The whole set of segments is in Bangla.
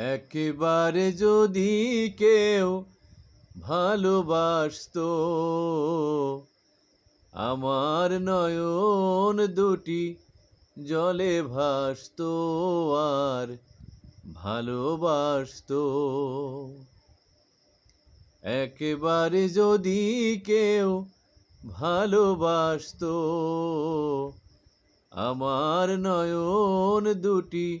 একেবারে যদি কেউ ভালোবাসতো, আমার নয়ন দুটি জলে ভাসতো আর ভালোবাসতো। একেবারে যদি কেউ ভালোবাসতো, আমার নয়ন দুটি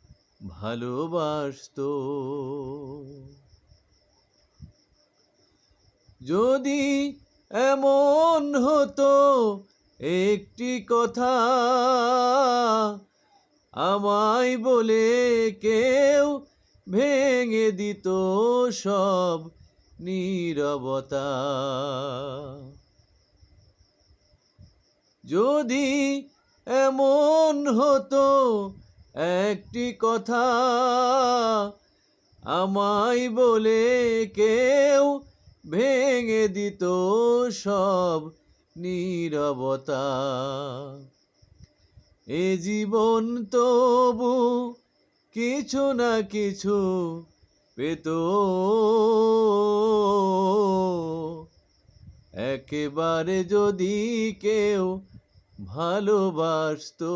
ভালোবাসতো। যদি এমন হতো একটি কথা আমায় বলে কেউ ভেঙে দিত সব নীরবতা। যদি এমন হতো একটি কথা আমায় বলে কেউ ভেঙে দিত সব নীরবতা। এ জীবন তবু কিছু না কিছু পেত। একেবারে যদি কেউ ভালোবাসতো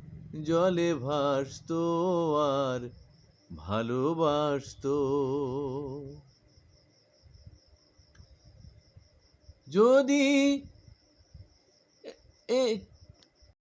জলে ভাসত আর ভালোবাসত। যদি